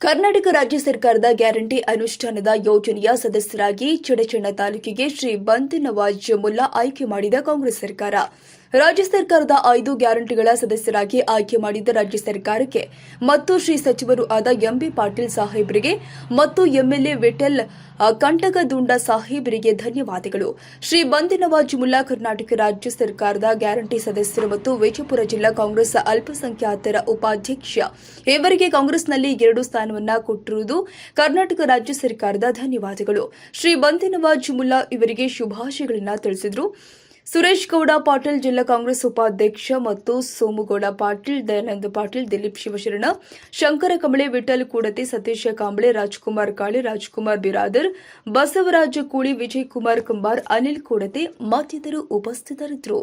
ಕರ್ನಾಟಕ ರಾಜ್ಯ ಸರ್ಕಾರದ ಗ್ಯಾರಂಟಿ ಅನುಷ್ಠಾನದ ಯೋಜನೆಯ ಸದಸ್ಯರಾಗಿ ಚಡಚಣ ತಾಲೂಕಿಗೆ ಶ್ರೀ ಬಂತ್ ನವಾಜ್ ಮುಲ್ಲಾ ಆಯ್ಕೆ ಮಾಡಿದ ಕಾಂಗ್ರೆಸ್ ಸರ್ಕಾರ. ರಾಜ್ಯ ಸರ್ಕಾರದ ಐದು ಗ್ಯಾರಂಟಿಗಳ ಸದಸ್ಯರಾಗಿ ಆಯ್ಕೆ ಮಾಡಿದ್ದ ರಾಜ್ಯ ಸರ್ಕಾರಕ್ಕೆ ಮತ್ತು ಶ್ರೀ ಸಚಿವರು ಆದ ಎಂಬಿ ಪಾಟೀಲ್ ಸಾಹೇಬರಿಗೆ ಮತ್ತು ಎಂಎಲ್ಎ ವಿಠಲ್ ಕಂಟಕದುಂಡ ಸಾಹೇಬರಿಗೆ ಧನ್ಯವಾದಗಳು. ಶ್ರೀ ಬಂದಿನವಾಜ್ ಮುಲ್ಲಾ ಕರ್ನಾಟಕ ರಾಜ್ಯ ಸರ್ಕಾರದ ಗ್ಯಾರಂಟಿ ಸದಸ್ಯರು ಮತ್ತು ವಿಜಯಪುರ ಜಿಲ್ಲಾ ಕಾಂಗ್ರೆಸ್ ಅಲ್ಪಸಂಖ್ಯಾತರ ಉಪಾಧ್ಯಕ್ಷ. ಇವರಿಗೆ ಕಾಂಗ್ರೆಸ್ನಲ್ಲಿ ಎರಡು ಸ್ಥಾನವನ್ನ ಕೊಟ್ಟಿರುವುದು ಕರ್ನಾಟಕ ರಾಜ್ಯ ಸರ್ಕಾರದ ಧನ್ಯವಾದಗಳು. ಶ್ರೀ ಬಂದಿನವಾಜ್ ಮುಲ್ಲಾ ಇವರಿಗೆ ಶುಭಾಶಯಗಳನ್ನು ತಿಳಿಸಿದರು. ಸುರೇಶ್ ಗೌಡ, ಪಾಟೀಲ್ ಜಿಲ್ಲಾ ಕಾಂಗ್ರೆಸ್ ಉಪಾಧ್ಯಕ್ಷ ಮತ್ತು ಸೋಮುಗೌಡ, ಪಾಟೀಲ್, ದಯಾನಂದ ಪಾಟೀಲ್, ದಿಲೀಪ್ ಶಿವಶರಣ, ಶಂಕರ ಕಂಬಳೆ, ವಿಠಲ್ ಕೂಡತಿ, ಸತೀಶ ಕಾಂಬಳೆ, ರಾಜ್ಕುಮಾರ್ ಕಾಳೆ, ರಾಜ್ಕುಮಾರ್ ಬಿರಾದರ್, ಬಸವರಾಜ ಕೂಳಿ ವಿಜಯ್ ಕುಮಾರ್ ಕುಂಬಾರ್, ಅನಿಲ್ ಕೂಡತಿ ಮತ್ತಿತರರು ಉಪಸ್ಥಿತರಿದ್ದರು.